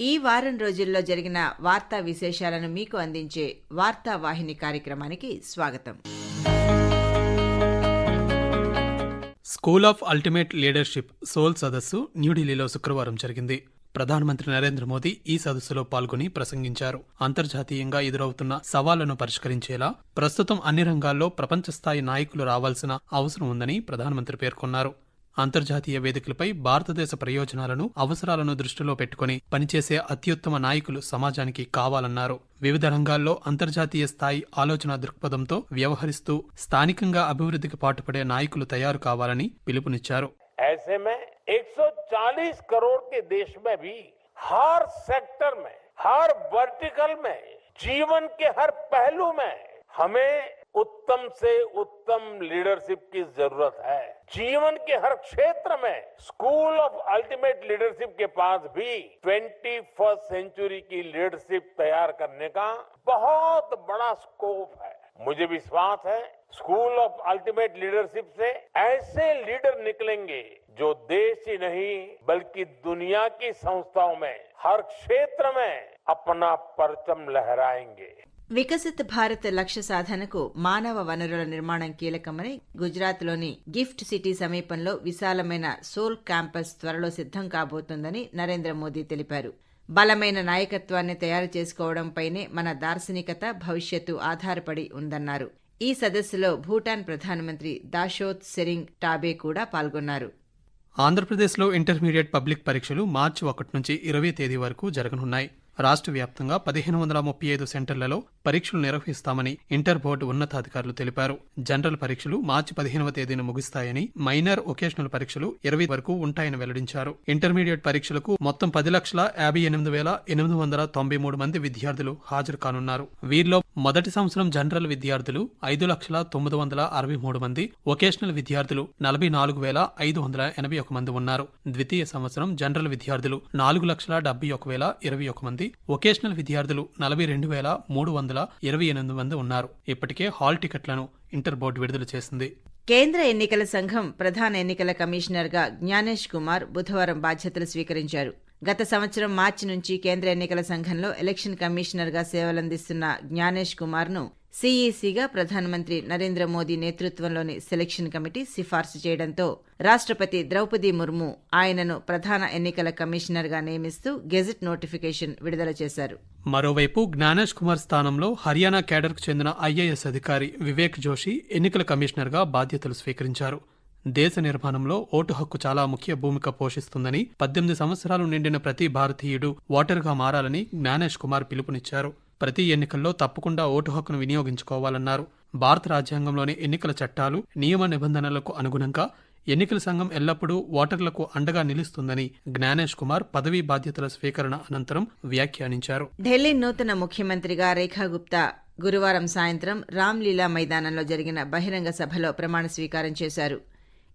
ఈ వారం రోజుల్లో జరిగిన వార్తా విశేషాలను మీకు అందించే వార్తా వాహిని కార్యక్రమానికి స్వాగతం. School of ultimate leadership soul సదస్సు న్యూఢిల్లీలో శుక్రవారం జరిగింది. ప్రధానమంత్రి నరేంద్ర మోదీ ఈ సదస్సులో పాల్గొని ప్రసంగించారు. అంతర్జాతీయంగా ఎదురవుతున్న సవాళ్ళను పరిష్కరించేలా ప్రస్తుతం అన్ని రంగాల్లో ప్రపంచ స్థాయి నాయకులు రావాల్సిన అవసరం ఉందని ప్రధానమంత్రి పేర్కొన్నారు. అంతర్జాతీయ వేదికలపై భారతదేశ ప్రయోజనాలను అవసరాలను దృష్టిలో పెట్టుకుని పనిచేసే అత్యుత్తమ నాయకులు సమాజానికి కావాలన్నారు వివిధ రంగాల్లో అంతర్జాతీయ స్థాయి ఆలోచన దృక్పథంతో వ్యవహరిస్తూ స్థానికంగా అభివృద్ధికి పాటుపడే నాయకులు తయారు కావాలని పిలుపునిచ్చారు ऐसे में 140 करोड़ के देश में भी हर सेक्टर में हर वर्टिकल में जीवन के हर पहलू में हमें उत्तम से उत्तम लीडरशिप की ज़रूरत है। जीवन के हर क्षेत्र में स्कूल ऑफ़ अल्टीमेट लीडरशिप के पास भी ट्वेंटी फ़र्स्ट सेंचुरी की लीडरशिप तैयार करने का बहुत बड़ा स्कोप है। मुझे विश्वास है स्कूल ऑफ़ अल्टीमेट लीडरशिप से ऐसे लीडर निकलेंगे जो देश ही नहीं, बल्कि दुनिया की संस्थाओं में, हर क्षेत्र में अपना परचम लहराएँगे। వికసిత్ భారత్ లక్ష్య సాధనకు మానవ వనరుల నిర్మాణం కీలకమని గుజరాత్లోని గిఫ్ట్ సిటీ సమీపంలో విశాలమైన సోల్ క్యాంపస్ త్వరలో సిద్ధం కాబోతోందని నరేంద్ర మోదీ తెలిపారు. బలమైన నాయకత్వాన్ని తయారు చేసుకోవడంపైనే మన దార్శనికత భవిష్యత్తు ఆధారపడి ఉందన్నారు. ఈ సదస్సులో భూటాన్ ప్రధానమంత్రి దాషోత్ సెరింగ్ టాబే కూడా పాల్గొన్నారు. ఆంధ్రప్రదేశ్లో ఇంటర్మీడియట్ పబ్లిక్ పరీక్షలు మార్చి ఒకటి నుంచి ఇరవై తేదీ వరకు జరగనున్నాయి. రాష్ట్ర వ్యాప్తంగా పదిహేను వందల ముప్పై ఐదు సెంటర్లలో పరీక్షలు నిర్వహిస్తామని ఇంటర్ బోర్డు ఉన్నతాధికారులు తెలిపారు. జనరల్ పరీక్షలు మార్చి పదిహేనవ తేదీన ముగుస్తాయని మైనర్ ఒకేషనల్ పరీక్షలు ఇరవై వరకు ఉంటాయని వెల్లడించారు. ఇంటర్మీడియట్ పరీక్షలకు మొత్తం పది లక్షల యాభై ఎనిమిది వేల ఎనిమిది వందల తొంభై మూడు మంది విద్యార్థులు హాజరు కానున్నారు. వీరిలో మొదటి సంవత్సరం జనరల్ విద్యార్థులు ఐదు లక్షల తొమ్మిది వందల అరవై మూడు మంది ఒకేషనల్ విద్యార్థులు నలభై నాలుగు వేల ఐదు వందల ఎనభై ఒక మంది ఉన్నారు. ద్వితీయ సంవత్సరం జనరల్ విద్యార్థులు నాలుగు లక్షల డెబ్బై ఒక వేల ఇరవై ఒక మంది వొకేషనల్ విద్యార్థులు నలభై రెండు వేల మూడు వందల ఇరవై ఎనిమిది మంది ఉన్నారు. ఇప్పటికే హాల్ టికెట్లను ఇంటర్ బోర్డు విడుదల చేసింది. కేంద్ర ఎన్నికల సంఘం ప్రధాన ఎన్నికల కమిషనర్గా జ్ఞానేష్ కుమార్ బుధవారం బాధ్యతలు స్వీకరించారు. గత సంవత్సరం మార్చి నుంచి కేంద్ర ఎన్నికల సంఘంలో ఎలక్షన్ కమిషనర్గా సేవలందిస్తున్న జ్ఞానేష్ కుమార్ను సీఈసీగా ప్రధానమంత్రి నరేంద్ర మోదీ నేతృత్వంలోని సెలక్షన్ కమిటీ సిఫార్సు చేయడంతో రాష్ట్రపతి ద్రౌపది ముర్ము ఆయనను ప్రధాన ఎన్నికల కమిషనర్గా నియమిస్తూ గెజెట్ నోటిఫికేషన్ విడుదల చేశారు. మరోవైపు జ్ఞానేష్ కుమార్ స్థానంలో హర్యానా కేడర్కు చెందిన ఐఏఎస్ అధికారి వివేక్ జోషి ఎన్నికల కమిషనర్గా బాధ్యతలు స్వీకరించారు. దేశ నిర్మాణంలో ఓటు హక్కు చాలా ముఖ్య భూమిక పోషిస్తుందని పద్దెనిమిది సంవత్సరాలు నిండిన ప్రతి భారతీయుడు ఓటరుగా మారాలని జ్ఞానేష్ కుమార్ పిలుపునిచ్చారు. ప్రతి ఎన్నికల్లో తప్పకుండా ఓటు హక్కును వినియోగించుకోవాలన్నారు. భారత రాజ్యాంగంలోని ఎన్నికల చట్టాలు నియమ నిబంధనలకు అనుగుణంగా ఎన్నికల సంఘం ఎల్లప్పుడూ ఓటర్లకు అండగా నిలుస్తుందని జ్ఞానేష్ కుమార్ పదవీ బాధ్యతల స్వీకరణ అనంతరం వ్యాఖ్యానించారు. ఢిల్లీ నూతన ముఖ్యమంత్రిగా రేఖా గుప్తా గురువారం సాయంత్రం రామ్లీలా మైదానంలో జరిగిన బహిరంగ సభలో ప్రమాణ స్వీకారం చేశారు.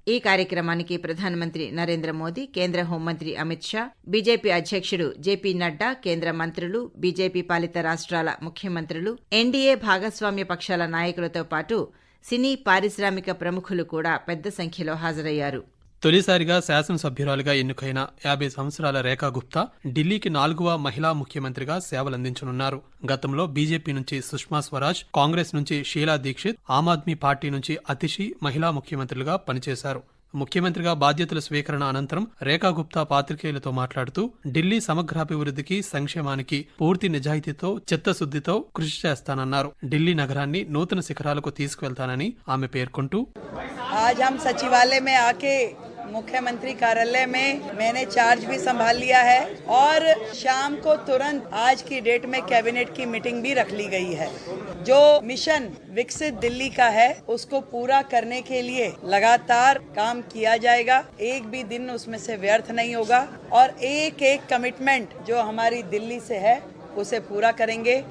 ఈ కార్యక్రమానికి ప్రధానమంత్రి నరేంద్ర మోదీ కేంద్ర హోంమంత్రి అమిత్ షా బీజేపీ అధ్యక్షుడు జేపీ నడ్డా కేంద్ర మంత్రులు బీజేపీ పాలిత రాష్ట్రాల ముఖ్యమంత్రులు ఎన్డీఏ భాగస్వామ్య పక్షాల నాయకులతో పాటు సినీ పారిశ్రామిక ప్రముఖులు కూడా పెద్ద సంఖ్యలో హాజరయ్యారు. తొలిసారిగా శాసనసభ్యురాలుగా ఎన్నికైన యాభై సంవత్సరాల రేఖా గుప్తా ఢిల్లీకి నాలుగవ మహిళా ముఖ్యమంత్రిగా సేవలందించనున్నారు. గతంలో బీజేపీ నుంచి సుష్మా స్వరాజ్ కాంగ్రెస్ నుంచి షీలా దీక్షిత్ ఆమ్ ఆద్మీ పార్టీ నుంచి అతిషి మహిళా ముఖ్యమంత్రులుగా పనిచేశారు. ముఖ్యమంత్రిగా బాధ్యతల స్వీకరణ అనంతరం రేఖా గుప్తా పాత్రికేయులతో మాట్లాడుతూ ఢిల్లీ సమగ్రాభివృద్ధికి సంక్షేమానికి పూర్తి నిజాయితీతో చిత్తశుద్దితో కృషి చేస్తానన్నారు. ఢిల్లీ నగరాన్ని నూతన శిఖరాలకు తీసుకువెళ్తానని ఆమె పేర్కొంటూ ఆజ్ సచివాలయ మే ఆకే मुख्यमंत्री कार्यालय में मैंने चार्ज भी संभाल लिया है और शाम को तुरंत आज की डेट में कैबिनेट की मीटिंग भी रख ली गई है जो मिशन विकसित दिल्ली का है उसको पूरा करने के लिए लगातार काम किया जाएगा एक भी दिन उसमें से व्यर्थ नहीं होगा और एक एक कमिटमेंट जो हमारी दिल्ली से है उसे पूरा करेंगे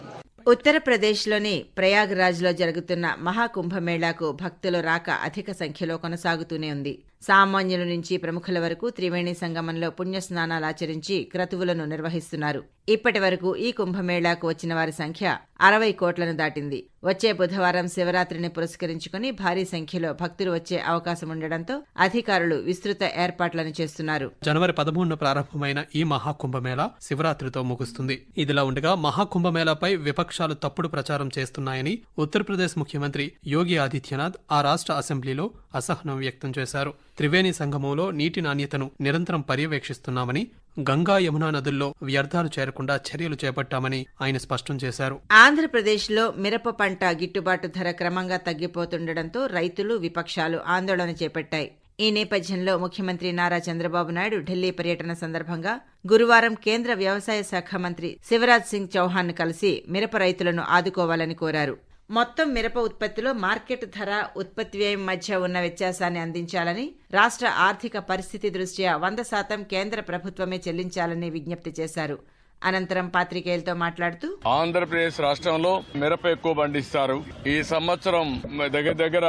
ఉత్తరప్రదేశ్లోని ప్రయాగ్రాజ్లో జరుగుతున్న మహాకుంభమేళాకు భక్తుల రాక అధిక సంఖ్యలో కొనసాగుతూనే ఉంది సామాన్యుల నుంచి ప్రముఖుల వరకు త్రివేణి సంగమంలో పుణ్యస్నానాలాచరించి క్రతువులను నిర్వహిస్తున్నారు. ఇప్పటి వరకు ఈ కుంభమేళాకు వచ్చిన వారి సంఖ్య అరవై కోట్లను దాటింది. వచ్చే బుధవారం శివరాత్రిని పురస్కరించుకుని భారీ సంఖ్యలో భక్తులు వచ్చే అవకాశం ఉండడంతో అధికారులు విస్తృత ఏర్పాట్లను చేస్తున్నారు. జనవరి పదమూడున ప్రారంభమైన ఈ మహాకుంభమేళా శివరాత్రితో ముగుస్తుంది. ఇదిలా ఉండగా మహాకుంభమేళాపై విపక్షాలు తప్పుడు ప్రచారం చేస్తున్నాయని ఉత్తరప్రదేశ్ ముఖ్యమంత్రి యోగి ఆదిత్యనాథ్ ఆ రాష్ట్ర అసెంబ్లీలో అసహనం వ్యక్తం చేశారు. త్రివేణి సంగమంలో నీటి నాణ్యతను నిరంతరం పర్యవేక్షిస్తున్నామని గంగా యమునా నదుల్లో వ్యర్థాలు చేరకుండా చర్యలు చేపట్టామని ఆయన స్పష్టం చేశారు. ఆంధ్రప్రదేశ్లో మిరప పంట గిట్టుబాటు ధర క్రమంగా తగ్గిపోతుండటంతో రైతులు విపక్షాలు ఆందోళన చేపట్టాయి. ఈ నేపథ్యంలో ముఖ్యమంత్రి నారా చంద్రబాబు నాయుడు ఢిల్లీ పర్యటన సందర్భంగా గురువారం కేంద్ర వ్యవసాయ శాఖ మంత్రి శివరాజ్ సింగ్ చౌహాన్ కలిసి మిరప రైతులను ఆదుకోవాలని కోరారు. మొత్తం మిరప ఉత్పత్తిలో మార్కెట్ ధర ఉత్పత్తి వ్యయం మధ్య ఉన్న వ్యత్యాసాన్ని అందించాలని రాష్ట్ర ఆర్థిక పరిస్థితి దృష్ట్యా వంద శాతం కేంద్ర ప్రభుత్వమే చెల్లించాలని విజ్ఞప్తి చేశారు. అనంతరం పాత్రికేయులతో మాట్లాడుతూ ఆంధ్రప్రదేశ్ రాష్ట్రంలో మిరప ఎక్కువ పండిస్తారు. ఈ సంవత్సరం దగ్గర దగ్గర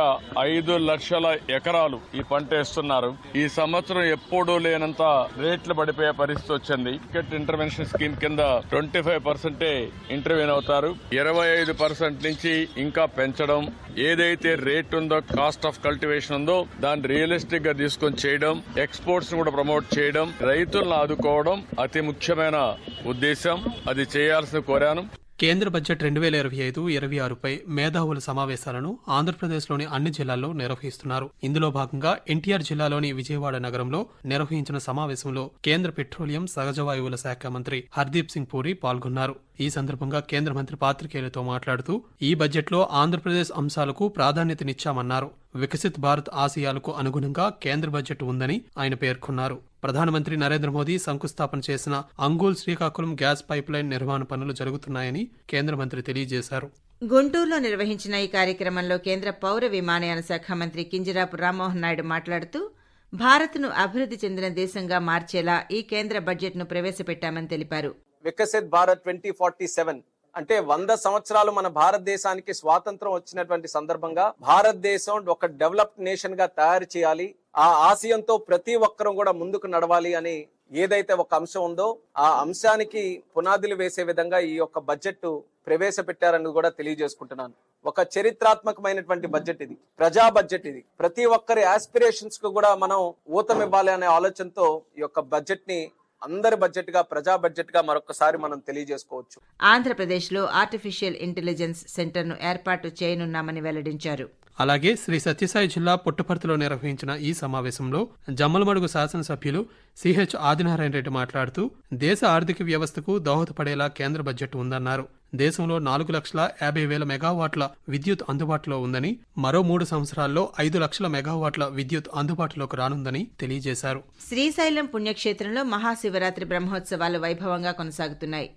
ఐదు లక్షల ఎకరాలు ఈ పంట వేస్తున్నారు. ఈ సంవత్సరం ఎప్పుడూ లేనంత రేట్లు పడిపోయే పరిస్థితి వచ్చింది. మార్కెట్ ఇంటర్వెన్షన్ స్కీమ్ కింద ట్వంటీ ఫైవ్ పర్సెంటే ఇంటర్వ్యూన్ అవుతారు. ఇరవై ఐదు పర్సెంట్ నుంచి ఇంకా పెంచడం ఏదైతే రేట్ ఉందో కాస్ట్ ఆఫ్ కల్టివేషన్ ఉందో దాన్ని రియలిస్టిక్గా తీసుకొని చేయడం ఎక్స్పోర్ట్స్ కూడా ప్రమోట్ చేయడం రైతులను ఆదుకోవడం అతి ముఖ్యమైన ఉద్దేశం. అది చేయాల్సిన కోరాను. కేంద్ర బడ్జెట్ రెండు వేల ఇరవై ఐదు ఇరవై ఆరుపై మేధావుల సమావేశాలను ఆంధ్రప్రదేశ్లోని అన్ని జిల్లాల్లో నిర్వహిస్తున్నారు. ఇందులో భాగంగా ఎన్టీఆర్ జిల్లాలోని విజయవాడ నగరంలో నిర్వహించిన సమావేశంలో కేంద్ర పెట్రోలియం సహజ వాయువుల శాఖ మంత్రి హర్దీప్ సింగ్ పూరి పాల్గొన్నారు. ఈ సందర్భంగా కేంద్ర మంత్రి పాత్రికేయులతో మాట్లాడుతూ ఈ బడ్జెట్లో ఆంధ్రప్రదేశ్ అంశాలకు ప్రాధాన్యతనిచ్చామన్నారు. వికసిత్ భారత్ ఆశయాలకు అనుగుణంగా కేంద్ర బడ్జెట్ ఉందని ఆయన పేర్కొన్నారు. ప్రధానమంత్రి నరేంద్ర మోదీ శంకుస్థాపన చేసిన అంగూల్ శ్రీకాకుళం గ్యాస్ పైప్లైన్ నిర్మాణ పనులు జరుగుతున్నాయని కేంద్ర మంత్రి తెలియజేశారు. గుంటూరులో నిర్వహించిన ఈ కార్యక్రమంలో కేంద్ర పౌర విమానయాన శాఖ మంత్రి కింజరాపు రామ్మోహన్ నాయుడు మాట్లాడుతూ భారత్ను అభివృద్ధి చెందిన దేశంగా మార్చేలా ఈ కేంద్ర బడ్జెట్ను ప్రవేశపెట్టామని తెలిపారు. Viksit Bharat twenty forty seven. అంటే వంద సంవత్సరాలు మన భారతదేశానికి స్వాతంత్రం వచ్చినటువంటి సందర్భంగా భారతదేశం ఒక డెవలప్డ్ నేషన్గా తయారు చేయాలి. ఆ ఆశయంతో ప్రతి ఒక్కరూ కూడా ముందుకు నడవాలి అని ఏదైతే ఒక అంశం ఉందో ఆ అంశానికి పునాదులు వేసే విధంగా ఈ యొక్క బడ్జెట్ ప్రవేశపెట్టారని కూడా తెలియజేసుకుంటున్నాను. ఒక చరిత్రాత్మకమైనటువంటి బడ్జెట్ ఇది. ప్రజా బడ్జెట్ ఇది. ప్రతి ఒక్కరి ఆస్పిరేషన్స్కు కూడా మనం ఊతమివ్వాలి అనే ఆలోచనతో ఈ యొక్క బడ్జెట్ని అందరి బడ్జెట్గా ప్రజా బడ్జెట్గా మరొకసారి మనం తెలియజేసుకోవచ్చు. ఆంధ్రప్రదేశ్లో ఆర్టిఫిషియల్ ఇంటెలిజెన్స్ సెంటర్ను ఏర్పాటు చేయనున్నామని వెల్లడించారు. అలాగే శ్రీ సత్యసాయి జిల్లా పుట్టపర్తిలో నిర్వహించిన ఈ సమావేశంలో జమ్మలమడుగు శాసనసభ్యులు సిహెచ్ ఆదినారాయణ రెడ్డి మాట్లాడుతూ దేశ ఆర్థిక వ్యవస్థకు దోహదపడేలా కేంద్ర బడ్జెట్ ఉందన్నారు. దేశంలో నాలుగు లక్షల యాభై వేల మెగావాట్ల విద్యుత్ అందుబాటులో ఉందని మరో మూడు సంవత్సరాల్లో ఐదు లక్షల మెగావాట్ల విద్యుత్ అందుబాటులోకి రానుందని తెలియజేశారు. శ్రీశైలం పుణ్యక్షేత్రంలో మహాశివరాత్రి బ్రహ్మోత్సవాలు వైభవంగా కొనసాగుతున్నాయి.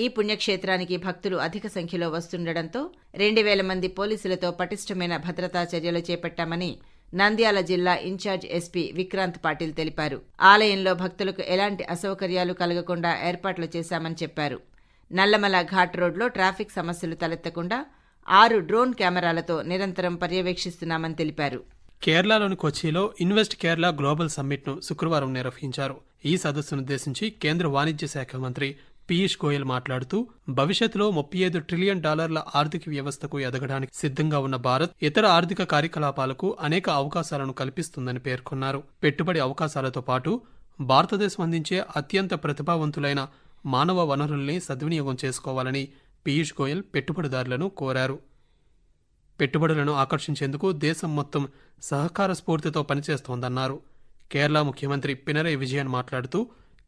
ఈ పుణ్యక్షేత్రానికి భక్తులు అధిక సంఖ్యలో వస్తుండటంతో రెండు వేల మంది పోలీసులతో పటిష్టమైన భద్రతా చర్యలు చేపట్టామని నంద్యాల జిల్లా ఇన్ఛార్జ్ ఎస్పీ విక్రాంత్ పాటిల్ తెలిపారు. ఆలయంలో భక్తులకు ఎలాంటి అసౌకర్యాలు కలగకుండా ఏర్పాట్లు చేశామని చెప్పారు. నల్లమల ఘాట్ రోడ్లో ట్రాఫిక్ సమస్యలు తలెత్తకుండా ఆరు డ్రోన్ కెమెరాలతో నిరంతరం పర్యవేక్షిస్తున్నామని తెలిపారు. కేరళలోని కొచ్చిలో ఇన్వెస్ట్ కేరళ గ్లోబల్ సమ్మిట్ను శుక్రవారం నిర్వహించారు. ఈ సదస్సునుద్దేశించి కేంద్ర వాణిజ్య శాఖ మంత్రి పీయూష్ గోయల్ మాట్లాడుతూ భవిష్యత్తులో ముప్పై ఐదు ట్రిలియన్ డాలర్ల ఆర్థిక వ్యవస్థకు ఎదగడానికి సిద్ధంగా ఉన్న భారత్ ఇతర ఆర్థిక కార్యకలాపాలకు అనేక అవకాశాలను కల్పిస్తుందని పేర్కొన్నారు. పెట్టుబడి అవకాశాలతో పాటు భారతదేశం అందించే అత్యంత ప్రతిభావంతులైన మానవ వనరుల్ని సద్వినియోగం చేసుకోవాలని పీయూష్ గోయల్ పెట్టుబడిదారులను కోరారు. పెట్టుబడులను ఆకర్షించేందుకు దేశం మొత్తం సహకార స్ఫూర్తితో పనిచేస్తోందన్నారు. కేరళ ముఖ్యమంత్రి పినరై విజయన్ మాట్లాడుతూ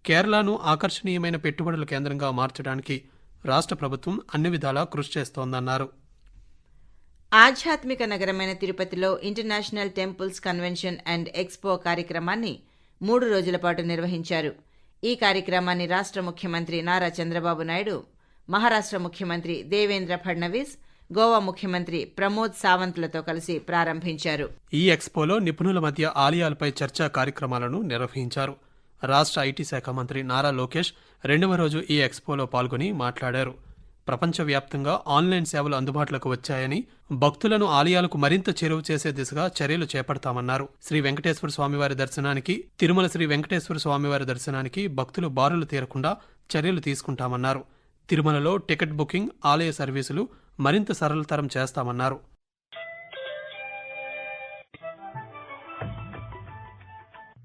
కేరళను ఆకర్షణీయమైన పెట్టుబడుల కేంద్రంగా మార్చడానికి రాష్ట్ర ప్రభుత్వం అన్ని విధాలా కృషి చేస్తోందన్నారు. ఆధ్యాత్మిక నగరమైన తిరుపతిలో international temples convention and expo కార్యక్రమాన్ని మూడు రోజుల పాటు నిర్వహించారు. ఈ కార్యక్రమాన్ని రాష్ట్ర ముఖ్యమంత్రి నారా చంద్రబాబు నాయుడు మహారాష్ట్ర ముఖ్యమంత్రి దేవేంద్ర ఫడ్నవీస్ గోవా ముఖ్యమంత్రి ప్రమోద్ సావంత్లతో కలిసి ప్రారంభించారు. ఈ ఎక్స్పోలో నిపుణుల మధ్య ఆలయాలపై చర్చా కార్యక్రమాలను నిర్వహించారు. రాష్ట్ర ఐటీ శాఖ మంత్రి నారా లోకేష్ రెండవ రోజు ఈ ఎక్స్పోలో పాల్గొని మాట్లాడారు. ప్రపంచవ్యాప్తంగా ఆన్లైన్ సేవలు అందుబాటులోకి వచ్చాయని భక్తులను ఆలయాలకు మరింత చేరువ చేసే దిశగా చర్యలు చేపడతామన్నారు. శ్రీ వెంకటేశ్వర స్వామివారి దర్శనానికి తిరుమల శ్రీ వెంకటేశ్వర స్వామివారి దర్శనానికి భక్తులు బారులు తీరకుండా చర్యలు తీసుకుంటామన్నారు. తిరుమలలో టికెట్ బుకింగ్ ఆలయ సర్వీసులు మరింత సరళతరం చేస్తామన్నారు.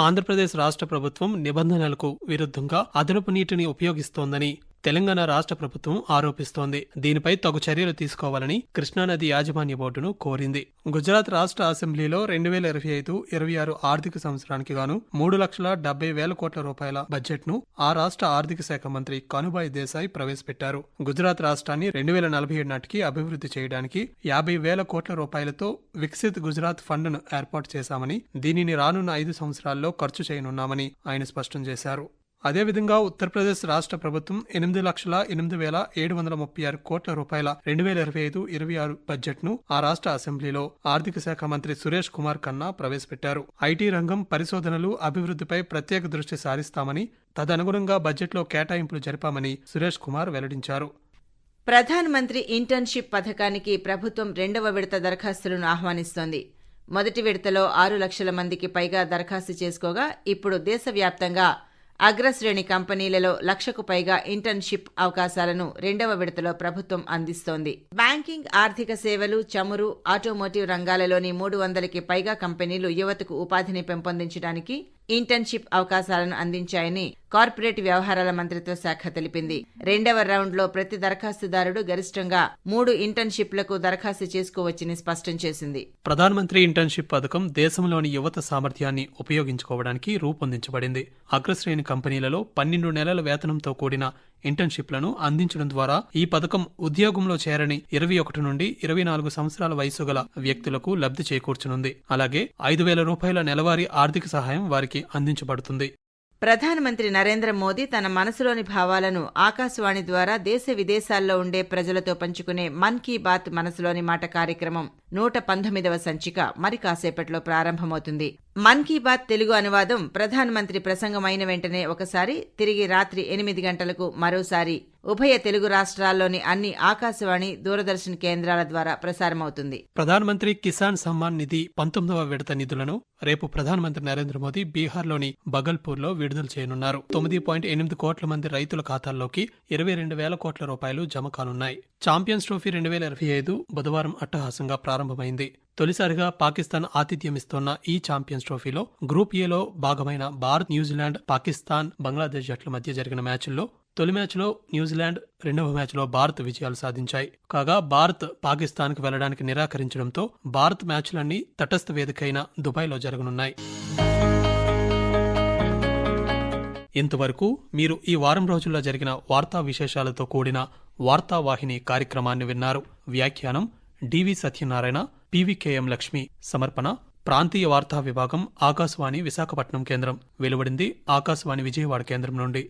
ఆంధ్రప్రదేశ్ రాష్ట్ర ప్రభుత్వం నిబంధనలకు విరుద్ధంగా అదనపు నీటిని ఉపయోగిస్తోందని తెలంగాణ రాష్ట్ర ప్రభుత్వం ఆరోపిస్తోంది. దీనిపై తగు చర్యలు తీసుకోవాలని కృష్ణానది యాజమాన్య బోర్డును కోరింది. గుజరాత్ రాష్ట్ర అసెంబ్లీలో రెండు వేల ఇరవై ఐదు ఇరవై ఆరు ఆర్థిక సంవత్సరానికి గాను మూడు లక్షల డెబ్బై వేల కోట్ల రూపాయల బడ్జెట్ను ఆ రాష్ట్ర ఆర్థిక శాఖ మంత్రి కనుబాయ్ దేశాయ్ ప్రవేశపెట్టారు. గుజరాత్ రాష్ట్రాన్ని రెండు వేల నలభై ఏడు నాటికి అభివృద్ధి చేయడానికి యాభై వేల కోట్ల రూపాయలతో వికసిత్ గుజరాత్ ఫండ్ను ఏర్పాటు చేశామని దీనిని రానున్న ఐదు సంవత్సరాల్లో ఖర్చు చేయనున్నామని ఆయన స్పష్టం చేశారు. అదేవిధంగా ఉత్తరప్రదేశ్ రాష్ట్ర ప్రభుత్వం ఎనిమిది లక్షల ఎనిమిది వేల ఏడు వందల ముప్పై ఆరు కోట్ల రూపాయల రెండు వేల ఇరవై ఐదు ఇరవై ఆరు బడ్జెట్ను ఆ రాష్ట్ర అసెంబ్లీలో ఆర్థిక శాఖ మంత్రి సురేష్ కుమార్ కన్నా ప్రవేశపెట్టారు. ఐటీ రంగం పరిశోధనలు అభివృద్ధిపై ప్రత్యేక దృష్టి సారిస్తామని తదనుగుణంగా బడ్జెట్లో కేటాయింపులు జరిపామని సురేష్ కుమార్ వెల్లడించారు. ప్రధానమంత్రి ఇంటర్న్షిప్ పథకానికి ప్రభుత్వం రెండవ విడత దరఖాస్తులను ఆహ్వానిస్తోంది. మొదటి విడతలో ఆరు లక్షల మందికి పైగా దరఖాస్తు చేసుకోగా ఇప్పుడు దేశవ్యాప్తంగా అగ్రశ్రేణి కంపెనీలలో లక్షకు పైగా ఇంటర్న్షిప్ అవకాశాలను రెండవ విడతలో ప్రభుత్వం అందిస్తోంది. బ్యాంకింగ్ ఆర్థిక సేవలు చమురు ఆటోమోటివ్ రంగాలలోని మూడు వందలకి పైగా కంపెనీలు యువతకు ఉపాధిని పెంపొందించడానికి ఇంటర్న్షిప్ అవకాశాలను అందించాయని కార్పొరేట్ వ్యవహారాల మంత్రిత్వ శాఖ తెలిపింది. రెండవ రౌండ్లో ప్రతి దరఖాస్తుదారుడు గరిష్టంగా మూడు ఇంటర్న్షిప్లకు దరఖాస్తు చేసుకోవచ్చని స్పష్టం చేసింది. ప్రధానమంత్రి ఇంటర్న్షిప్ పథకం దేశంలోని యువత సామర్థ్యాన్ని ఉపయోగించుకోవడానికి రూపొందించబడింది. అగ్రశ్రేణి కంపెనీలలో పన్నెండు నెలల వేతనంతో కూడిన ఇంటర్న్షిప్లను అందించడం ద్వారా ఈ పథకం ఉద్యోగంలో చేరని ఇరవై ఒకటి నుండి ఇరవై నాలుగు సంవత్సరాల వయసు గల వ్యక్తులకు లబ్ధి చేకూర్చనుంది. అలాగే ఐదు వేల రూపాయల నెలవారీ ఆర్థిక సహాయం వారికి అందించబడుతుంది. ప్రధానమంత్రి నరేంద్ర మోదీ తన మనసులోని భావాలను ఆకాశవాణి ద్వారా దేశ విదేశాల్లో ఉండే ప్రజలతో పంచుకునే మన్ కీ బాత్ మనసులోని మాట కార్యక్రమం నూట పంతొమ్మిదవ సంచిక మరి కాసేపట్లో ప్రారంభమవుతుంది. మన్ కీ బాత్ తెలుగు అనువాదం ప్రధానమంత్రి ప్రసంగం అయిన వెంటనే ఒకసారి తిరిగి రాత్రి ఎనిమిది గంటలకు మరోసారి. ఉభయ తెలుగు రాష్ట్రాల్లోని అన్ని ఆకాశవాణి దూరదర్శన్ కేంద్రాల ద్వారా ప్రసారమవుతుంది. ప్రధానమంత్రి కిసాన్ సమ్మాన్ నిధి పంతొమ్మిదవ విడత నిధులను రేపు ప్రధానమంత్రి నరేంద్ర మోదీ బీహార్లోని బగల్పూర్లో విడుదల చేయనున్నారు. తొమ్మిది పాయింట్ ఎనిమిది కోట్ల మంది రైతుల ఖాతాల్లోకి ఇరవై రెండు వేల కోట్ల రూపాయలు జమ కానున్నాయి. ఛాంపియన్స్ ట్రోఫీ రెండు వేల ఇరవై ఐదు బుధవారం అట్టహాసంగా ప్రారంభమైంది. తొలిసారిగా పాకిస్తాన్ ఆతిథ్యమిస్తోన్న ఈ ఛాంపియన్స్ ట్రోఫీలో గ్రూప్ ఏలో భాగమైన భారత్ న్యూజిలాండ్ పాకిస్తాన్ బంగ్లాదేశ్ జట్ల మధ్య జరిగిన మ్యాచ్ల్లో తొలి మ్యాచ్లో న్యూజిలాండ్ రెండవ మ్యాచ్లో భారత్ విజయాలు సాధించాయి. కాగా భారత్ పాకిస్తాన్కు వెళ్ళడానికి నిరాకరించడంతో భారత్ మ్యాచ్లన్నీ తటస్థ వేదికైన దుబాయ్లో జరగనున్నాయి. ఇంతవరకు మీరు ఈ వారం రోజుల్లో జరిగిన వార్తా విశేషాలతో కూడిన వార్తావాహిని కార్యక్రమాన్ని విన్నారు. వ్యాఖ్యానం డివి సత్యనారాయణ పివికేఎం లక్ష్మి. సమర్పణ ప్రాంతీయ వార్తా విభాగం ఆకాశవాణి విశాఖపట్నం కేంద్రం. వెలువడింది ఆకాశవాణి విజయవాడ కేంద్రం నుండి.